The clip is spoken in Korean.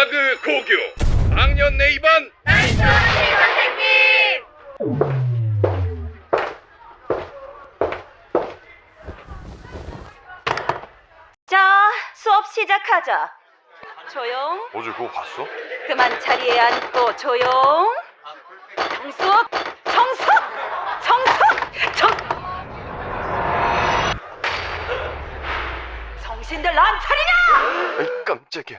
라그 고교 학년 내 2반 자, 수업 시작하자. 조용. 어제 그거 봤어? 그만 자리에 앉고 조용. 정숙, 정숙, 정숙, 정. 정신들 안 차리냐? 아이 깜짝이야